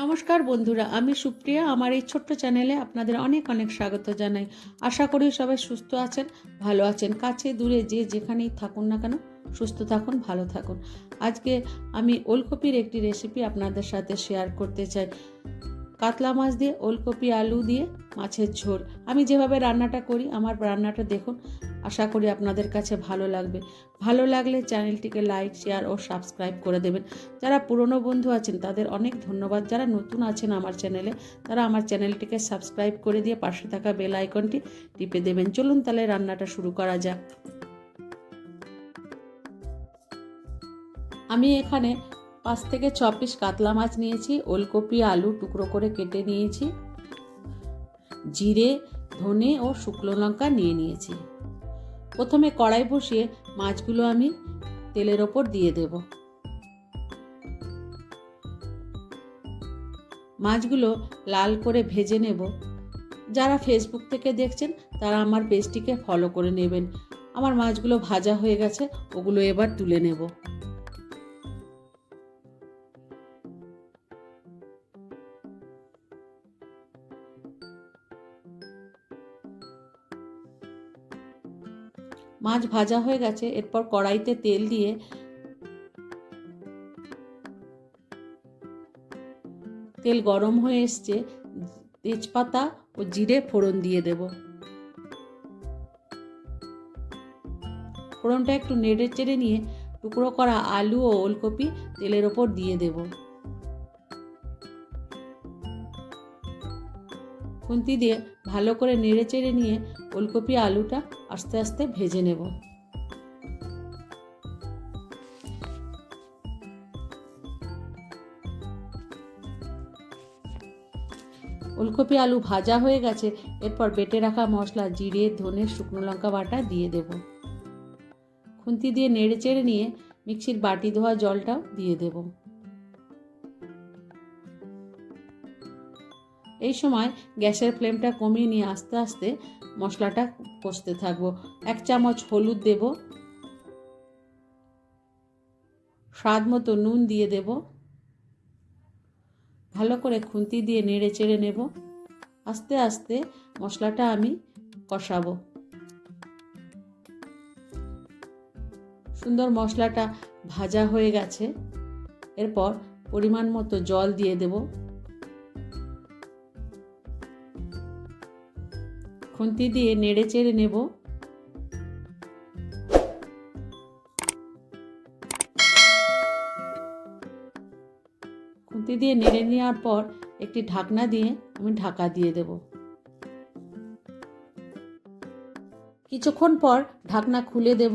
নমস্কার বন্ধুরা, আমি সুপ্রিয়া। আমার এই ছোট্ট চ্যানেলে আপনাদের অনেক অনেক স্বাগত জানাই। আশা করি সবাই সুস্থ আছেন, ভালো আছেন। কাছে, দূরে যে যেখানেই থাকুন না কেন, সুস্থ থাকুন, ভালো থাকুন। আজকে আমি ওলকপির একটি রেসিপি আপনাদের সাথে শেয়ার করতে চাই। কাতলা মাছ দিয়ে, ওলকপি, আলু দিয়ে, মাছের ঝোল। আমি যেভাবে রান্নাটা করি, আমার রান্নাটা দেখুন, আশা করি আপনাদের কাছে ভালো লাগবে। ভালো লাগলে চ্যানেলটিকে লাইক, শেয়ার ও সাবস্ক্রাইব করে দেবেন। যারা পুরনো বন্ধু আছেন, তাদের অনেক ধন্যবাদ। যারা নতুন আছেন আমার চ্যানেলে, তারা আমার চ্যানেলটিকে সাবস্ক্রাইব করে দিয়ে পাশে থাকা বেল আইকনটি টিপে দেবেন। চলুন তাহলে রান্নাটা শুরু করা যাক। আমি এখানে পাঁচ থেকে ছ পিস কাতলা মাছ নিয়েছি, ওলকপি, আলু টুকরো করে কেটে নিয়েছি, জিরে, ধনে ও শুকনো লঙ্কা নিয়ে নিয়েছি। প্রথমে কড়াই বসিয়ে মাছগুলো আমি তেলের ওপর দিয়ে দেব। মাছগুলো লাল করে ভেজে নেব। যারা ফেসবুক থেকে দেখছেন, তারা আমার পেজটিকে ফলো করে নেবেন। আমার মাছগুলো ভাজা হয়ে গেছে, ওগুলো এবার তুলে নেব। মাছ ভাজা হয়ে গেছে, এরপর কড়াইতে তেল দিয়ে তেল গরম হয়ে এসছে, তেজপাতা ও জিরে ফোড়ন দিয়ে দেব। ফোড়নটা একটু নেড়ে চেড়ে নিয়ে টুকরো করা আলু ও ওলকপি তেলের ওপর দিয়ে দেব। খুন্তি দিয়ে ভালো করে নেড়ে চেড়ে নিয়ে ওলকপি আলুটা আস্তে আস্তে ভেজে নেব। ওলকপি আলু ভাজা হয়ে গেছে, এরপর বেটে রাখা মশলা, জিরে, ধনে, শুকনো লঙ্কা বাটা দিয়ে দেব। খুন্তি দিয়ে নেড়ে চেড়ে নিয়ে মিক্সির বাটি ধোয়া জলটাও দিয়ে দেব। এই সময় গ্যাসের ফ্লেমটা কমিয়ে নিয়ে আস্তে আস্তে মশলাটা কষতে থাকব। এক চামচ হলুদ দেব। স্বাদ মতো নুন দিয়ে দেব। ভালো করে খুন্তি দিয়ে নেড়ে চেড়ে নেব। আস্তে আস্তে মশলাটা আমি কষাবো। সুন্দর মশলাটা ভাজা হয়ে গেছে। এরপর পরিমাণ মতো জল দিয়ে দেবো। খুন্তি দিয়ে নেড়ে চেড়ে নেব। খুন্তি দিয়ে নেড়ে নেওয়ার পর একটি ঢাকনা দিয়ে আমি ঢাকা দিয়ে দেব। কিছুক্ষণ পর ঢাকনা খুলে দেব।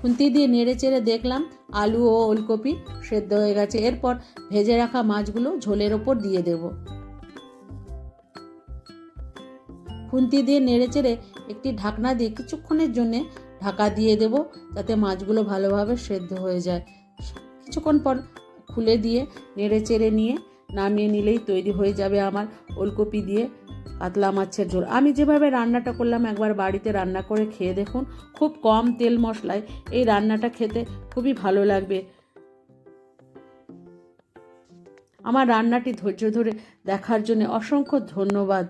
খুন্তি দিয়ে নেড়ে চেড়ে দেখলাম আলু ও ওলকপি সেদ্ধ হয়ে গেছে। এরপর ভেজে রাখা মাছগুলো ঝোলের ওপর দিয়ে দেবো। খুন্তি দিয়ে নেড়ে চেড়ে একটি ঢাকনা দিয়ে কিছুক্ষণের জন্যে ঢাকা দিয়ে দেব, যাতে মাছগুলো ভালোভাবে সেদ্ধ হয়ে যায়। কিছুক্ষণ পর খুলে দিয়ে নেড়ে চেড়ে নিয়ে নামিয়ে নিলেই তৈরি হয়ে যাবে আমার ওলকপি দিয়ে কাতলা মাছের ঝোল। আমি যেভাবে রান্নাটা করলাম, একবার বাড়িতে রান্না করে খেয়ে দেখুন, খুব কম তেল মশলায় এই রান্নাটা খেতে খুবই ভালো লাগবে। আমার রান্নাটি ধৈর্য ধরে দেখার জন্য অসংখ্য ধন্যবাদ।